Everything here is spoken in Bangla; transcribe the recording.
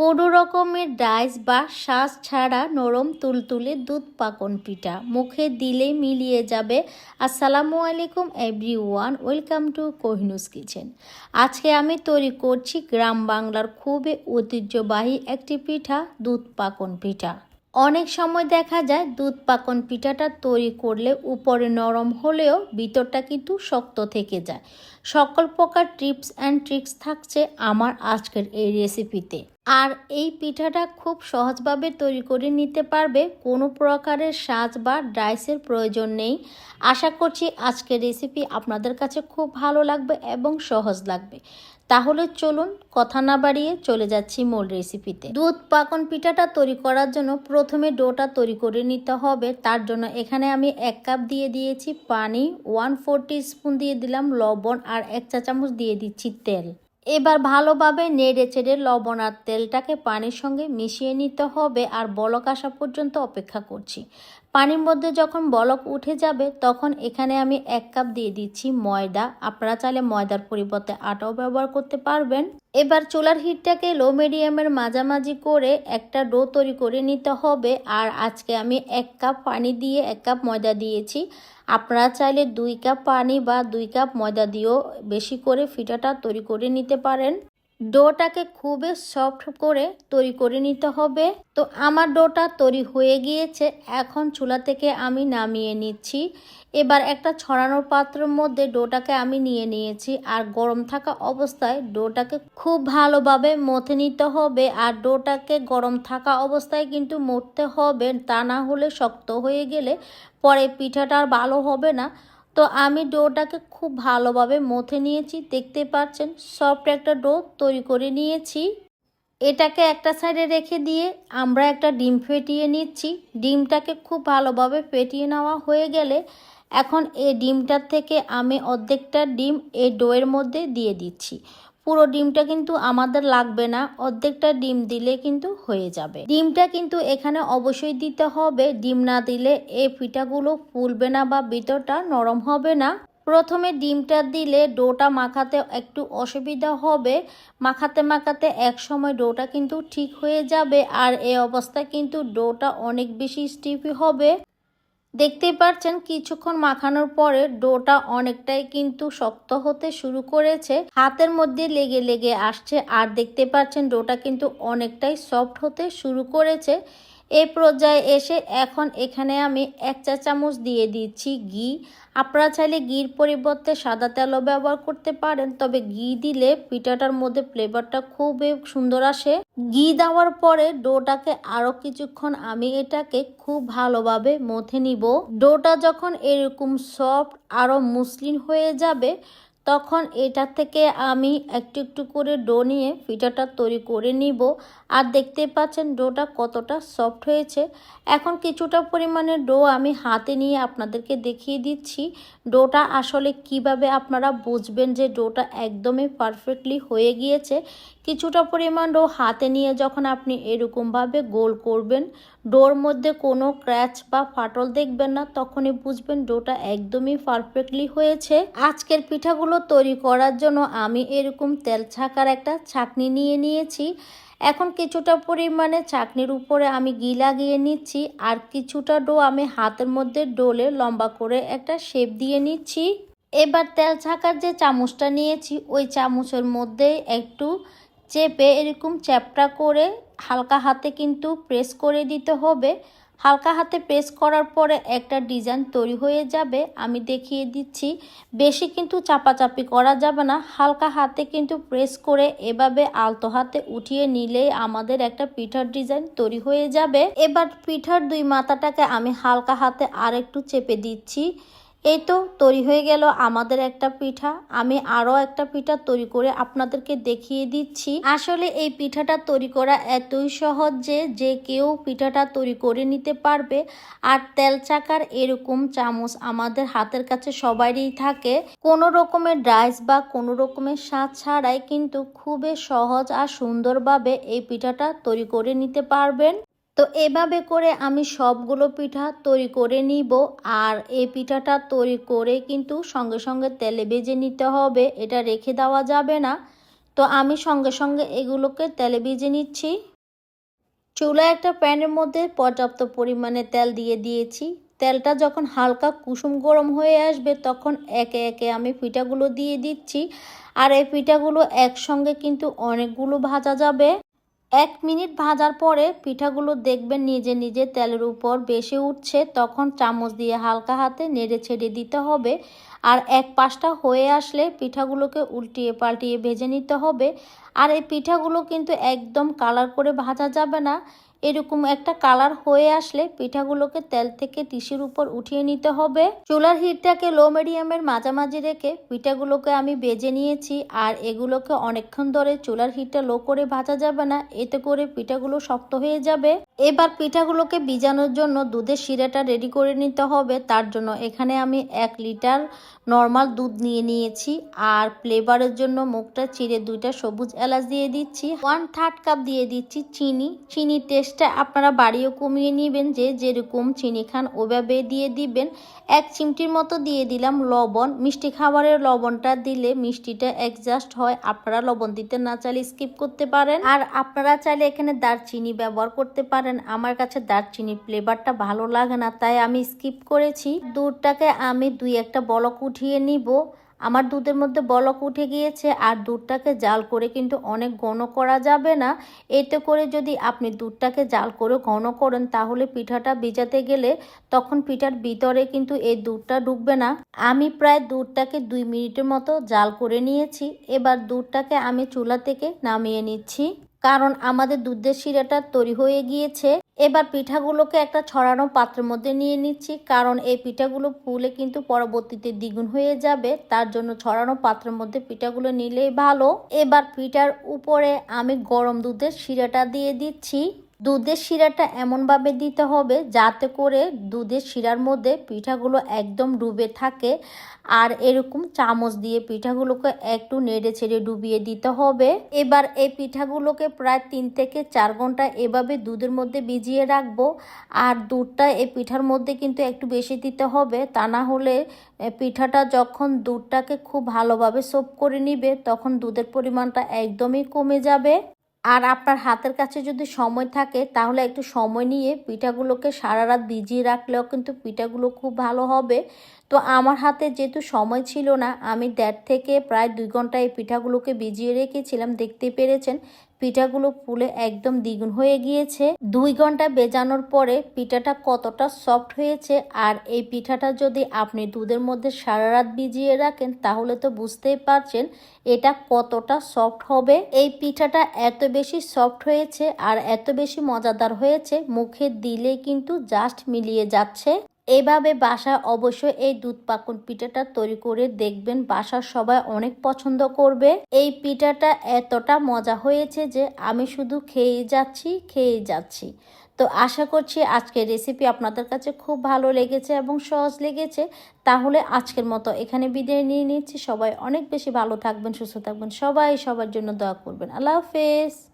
কোনো রকমের ডাইস বা শ্বাস ছাড়া নরম তুলতুলে দুধ পাকন পিঠা। মুখে দিলে মিলিয়ে যাবে। আসসালামু আলাইকুম everyone welcome to Kohinu's kitchen. আজকে আমি তৈরি করছি গ্রাম বাংলার খুবই ঐতিহ্যবাহী একটি পিঠা, দুধ পাকন পিঠা। অনেক সময় দেখা যায় দুধ পাকন পিঠাটা তৈরি করলে উপরে নরম হলেও ভিতরটা কিন্তু শক্ত থেকে যায়। সকল প্রকার টিপস অ্যান্ড ট্রিক্স থাকছে আমার আজকের এই রেসিপিতে। আর এই পিঠাটা খুব সহজভাবে তৈরি করে নিতে পারবে, কোনো প্রকারের সাজ বা ডাইসের প্রয়োজন নেই। আশা করছি আজকের রেসিপি আপনাদের কাছে খুব ভালো লাগবে এবং সহজ লাগবে। তাহলে চলুন কথা না বাড়িয়ে চলে যাচ্ছি মূল রেসিপিতে দুধ, পাকন পিঠাটা তৈরি করার জন্য প্রথমে ডোটা তৈরি করে নিতে হবে। তার জন্য এখানে আমি এক কাপ দিয়ে দিয়েছি পানি ওয়ান ফোর স্পুন দিয়ে দিলাম লবণ আর এক চা চামচ দিয়ে দিচ্ছি তেল। এবার ভালোভাবে নেড়ে চেড়ে লবণ আর তেলটাকে পানির সঙ্গে মিশিয়ে নিতে হবে আর বলক আসা পর্যন্ত অপেক্ষা করছি। পানির মধ্যে যখন বলক উঠে যাবে, তখন এখানে আমি এক কাপ দিয়ে দিচ্ছি ময়দা। আপনারা চাইলে ময়দার পরিবর্তে আটাও ব্যবহার করতে পারবেন। এবার চুলার হিটটাকে লো মিডিয়ামের মাঝামাঝি করে একটা ডো তৈরি করে নিতে হবে। আর আজকে আমি এক কাপ পানি দিয়ে এক কাপ ময়দা দিয়েছি। আপনারা চাইলে দুই কাপ পানি বা দুই কাপ ময়দা দিয়েও বেশি করে ফিটাটা তৈরি করে নিতে পারেন। ডোটাকে খুবই সফট করে তৈরি করে নিতে হবে। তো আমার ডোটা তৈরি হয়ে গিয়েছে, এখন চুলা থেকে আমি নামিয়ে নিচ্ছি। এবার একটা ছড়ানোর পাত্রের মধ্যে ডোটাকে আমি নিয়ে নিয়েছি, আর গরম থাকা অবস্থায় ডোটাকে খুব ভালোভাবে মথে নিতে হবে, আর ডোটাকে গরম থাকা অবস্থায় কিন্তু মরতে হবে, তা না হলে শক্ত হয়ে গেলে পরে পিঠাটা আর ভালো হবে না। তো আমি ডোটাকে খুব ভালোভাবে মথে নিয়েছি, দেখতে পাচ্ছেন, সফট একটা ডো তৈরি করে নিয়েছি। এটাকে একটা সাইডে রেখে দিয়ে আমরা একটা ডিম ফেটিয়ে নিচ্ছি। ডিমটাকে খুব ভালোভাবে ফেটিয়ে নেওয়া হয়ে গেলে এখন এই ডিমটার থেকে আমি অর্ধেকটা ডিম এই ডোয়ের মধ্যে দিয়ে দিচ্ছি। পুরো ডিমটা কিন্তু আমাদের লাগবে না, অর্ধেকটা ডিম দিলে কিন্তু হয়ে যাবে। ডিমটা কিন্তু এখানে অবশ্যই দিতে হবে, ডিম না দিলে এই পিঠাগুলো ফুলবে না বা ভিতরটা নরম হবে না। প্রথমে ডিমটা দিলে ডোটা মাখাতে একটু অসুবিধা হবে, মাখাতে মাখাতে এক সময় ডোটা কিন্তু ঠিক হয়ে যাবে আর এই অবস্থায় কিন্তু ডোটা অনেক বেশি স্টিফি হবে। দেখতেই পারছেন, কিছুক্ষণ মাখানোর পরে ডোটা অনেকটাই কিন্তু শক্ত হতে শুরু করেছে। হাতের মধ্যে লেগে লেগে আসছে, আর দেখতে পাচ্ছেন ডোটা কিন্তু অনেকটাই সফট হতে শুরু করেছে। এই পর্যায়ে এসে এখন এখানে আমি এক চা চামচ দিয়ে দিচ্ছি ঘি। আপনারা চাইলে ঘির পরিবর্তে সাদা তেলও ব্যবহার করতে পারেন, তবে ঘি দিলে পিঠাটার মধ্যে ফ্লেভারটা খুবই সুন্দর আসে। ঘি দেওয়ার পরে ডোটাকে আরও কিছুক্ষণ আমি এটাকে খুব ভালোভাবে মথে নিব। ডোটা যখন এরকম সফট আরও মসৃণ হয়ে যাবে তখন এটা থেকে আমি একটু একটু করে ডো নিয়ে পিঠাটা তৈরি করে নিব। আর দেখতে পাচ্ছেন ডোটা কতটা সফট হয়েছে। এখন কিছুটা পরিমাণে ডো আমি হাতে নিয়ে আপনাদেরকে দেখিয়ে দিচ্ছি। ডোটা আসলে কীভাবে আপনারা বুঝবেন যে ডোটা একদমই পারফেক্টলি হয়ে গিয়েছে? কিছুটা পরিমাণ ডো হাতে নিয়ে যখন আপনি এরকমভাবে গোল করবেন, ডোর মধ্যে কোনো ক্র্যাচ বা ফাটল দেখবেন না, তখনই বুঝবেন ডোটা একদমই পারফেক্টলি হয়েছে। আজকের পিঠাগুলো তৈরি করার জন্য আমি এরকম তেল ছাকার একটা ছাকনি নিয়ে নিয়েছি। এখন কিছুটা পরিমাণে চাকনির উপরে আমি ঘি লাগিয়ে নিচ্ছি আর কিছুটা ডো আমি হাতের মধ্যে ডোলে লম্বা করে একটা শেপ দিয়ে নিচ্ছি। এবার তেল ছাকার যে চামচটা নিয়েছি, ওই চামচের মধ্যে একটু চেপে এরকম চ্যাপটা করে হালকা হাতে কিন্তু প্রেস করে দিতে হবে। হালকা হাতে প্রেস করার পরে একটা ডিজাইন তৈরি হয়ে যাবে। আমি দেখিয়ে দিচ্ছি। বেশি কিন্তু চাপাচাপি করা যাবে না। হালকা হাতে কিন্তু প্রেস করে এভাবে আলতো হাতে উঠিয়ে নিলেই আমাদের একটা পিঠার ডিজাইন তৈরি হয়ে যাবে। এবার পিঠার দুই মাথাটাকে আমি হালকা হাতে আর একটু চেপে দিচ্ছি। এই তো তৈরি হয়ে গেল আমাদের একটা পিঠা। আমি আরও একটা পিঠা তৈরি করে আপনাদেরকে দেখিয়ে দিচ্ছি। আসলে এই পিঠাটা তৈরি করা এতই সহজ যে যে কেউ পিঠাটা তৈরি করে নিতে পারবে। আর তেল চাকার এরকম চামচ আমাদের হাতের কাছে সবারই থাকে। কোনো রকমের ডাইস বা কোনো রকমের স্বাদ ছাড়াই কিন্তু খুবই সহজ আর সুন্দরভাবে এই পিঠাটা তৈরি করে নিতে পারবেন। তো এভাবে করে আমি সবগুলো পিঠা তৈরি করে নিব। আর এই পিঠাটা তৈরি করে কিন্তু সঙ্গে সঙ্গে তেলে ভেজে নিতে হবে, এটা রেখে দেওয়া যাবে না। তো আমি সঙ্গে সঙ্গে এগুলোকে তেলে ভেজে নিচ্ছি। চুলা একটা প্যানের মধ্যে পর্যাপ্ত পরিমাণে তেল দিয়ে দিয়েছি। তেলটা যখন হালকা কুসুম গরম হয়ে আসবে তখন একে একে আমি পিঠাগুলো দিয়ে দিচ্ছি। আর এই পিঠাগুলো একসঙ্গে কিন্তু অনেকগুলো ভাজা যাবে। এক মিনিট ভাজার পরে পিঠাগুলো দেখবেন নিজে নিজে তেলের উপর বেশি উঠছে, তখন চামচ দিয়ে হালকা হাতে নেড়ে ছেড়ে দিতে হবে। আর এক পাশটা হয়ে আসলে পিঠাগুলোকে উল্টিয়ে পাল্টিয়ে ভেজে নিতে হবে। আর এই পিঠাগুলো কিন্তু একদম কালার করে ভাজা যাবে না। এরকম একটা কালার হয়ে আসলে পিঠাগুলোকে তেল থেকে টিসির উপর উঠিয়ে নিতে হবে। চুলার হিটটাকে লো মিডিয়ামের মাঝামাঝি রেখে পিঠাগুলোকে আমি বেজে নিয়েছি আর এগুলোকে অনেকক্ষণ ধরে চুলার হিটটা লো করে ভাজা যাবে না, এতে করে পিঠাগুলো শক্ত হয়ে যাবে। এবার পিঠাগুলোকে ভিজানোর জন্য দুধের শিরাটা রেডি করে নিতে হবে। তার জন্য এখানে আমি এক লিটার নর্মাল দুধ নিয়ে নিয়েছি আর ফ্লেভারের জন্য মুখটা চিড়ে দুইটা সবুজ এলাচ দিয়ে দিচ্ছি। ওয়ান থার্ড কাপ দিয়ে দিচ্ছি চিনি। চিনি টেস্টটা আপনারা বাড়িও কমিয়ে নেবেন যে যেরকম চিনি খান ওভাবে দিয়ে দিবেন। এক চিমটির মতো দিয়ে দিলাম লবণ। মিষ্টি খাবারের লবণটা দিলে মিষ্টিটা অ্যাডজাস্ট হয়। আপনারা লবণ দিতে না চাইলে স্কিপ করতে পারেন। আর আপনারা চাইলে এখানে দারচিনি ব্যবহার করতে পারেন। আমার কাছে দারচিনির ফ্লেভারটা ভালো লাগে না, তাই আমি স্কিপ করেছি। দুধটাকে আমি দুই একটা বলক উঠিয়ে নিব। আমার দুধের মধ্যে বলক উঠে গিয়েছে আর দুধটাকে জাল করে কিন্তু অনেক ঘন করা যাবে না। এতে করে যদি আপনি দুধটাকে জাল করে ঘন করেন, তাহলে পিঠাটা ভিজাতে গেলে তখন পিঠার ভিতরে কিন্তু এই দুধটা ডুববে না। আমি প্রায় দুধটাকে দুই মিনিটের মতো জাল করে নিয়েছি। এবার দুধটাকে আমি চুলা থেকে নামিয়ে নিচ্ছি। কারণ আমাদের দুধের শিরাটা তৈরি হয়ে গিয়েছে। এবার পিঠাগুলোকে একটা ছড়ানো পাত্রের মধ্যে নিয়ে নিচ্ছি, কারণ এই পিঠাগুলো ফুলে কিন্তু পরবর্তীতে দ্বিগুণ হয়ে যাবে। তার জন্য ছড়ানো পাত্রের মধ্যে পিঠাগুলো নিলেই ভালো। এবার পিঠার উপরে আমি গরম দুধের শিরাটা দিয়ে দিচ্ছি। দুধের শিরাটা এমনভাবে দিতে হবে যাতে করে দুধের শিরার মধ্যে পিঠাগুলো একদম ডুবে থাকে। আর এরকম চামচ দিয়ে পিঠাগুলোকে একটু নেড়ে ছেড়ে ডুবিয়ে দিতে হবে। এবার এই পিঠাগুলোকে প্রায় তিন থেকে চার ঘণ্টা এভাবে দুধের মধ্যে ভিজিয়ে রাখব। আর দুধটা এই পিঠার মধ্যে কিন্তু একটু বেশি দিতে হবে। তা না হলে পিঠাটা যখন দুধটাকে খুব ভালোভাবে সোপ করে নিবে, তখন দুধের পরিমাণটা একদমই কমে যাবে। আর আপনার হাতের কাছে যদি সময় থাকে, তাহলে একটু সময় নিয়ে পিঠাগুলোকে সারা রাত ভিজিয়ে রাখলেও কিন্তু পিঠাগুলো খুব ভালো হবে। তো আমার হাতে যেহেতু সময় ছিল না, আমি দেড় থেকে প্রায় দুই ঘণ্টা এই পিঠাগুলোকে ভিজিয়ে রেখেছিলাম। দেখতে পেরেছেন, পিঠাগুলো ফুলে একদম দ্বিগুণ হয়ে গিয়েছে। দুই ঘণ্টা বেজানোর পরে পিঠাটা কতটা সফট হয়েছে আর এই পিঠাটা যদি আপনি দুধের মধ্যে সারা রাত ভিজিয়ে রাখেন, তাহলে তো বুঝতেই পারছেন এটা কতটা সফট হবে। এই পিঠাটা এত বেশি সফট হয়েছে আর এত বেশি মজাদার হয়েছে, মুখে দিলে কিন্তু জাস্ট মিলিয়ে যাচ্ছে। এভাবে বাসা অবশ্যই এই দুধ পাকন পিঠাটা তৈরি করে দেখবেন বাসার সবাই অনেক পছন্দ করবে। এই পিঠাটা এতটা মজা হয়েছে যে আমি শুধু খেয়ে যাচ্ছি খেয়ে যাচ্ছি। তো আশা করছি আজকের রেসিপি আপনাদের কাছে খুব ভালো লেগেছে এবং সহজ লেগেছে। তাহলে আজকের মতো এখানে বিদায় নিয়ে নিচ্ছি। সবাই অনেক বেশি ভালো থাকবেন, সুস্থ থাকবেন। সবাই সবার জন্য দোয়া করবেন। আল্লাহ হাফেজ।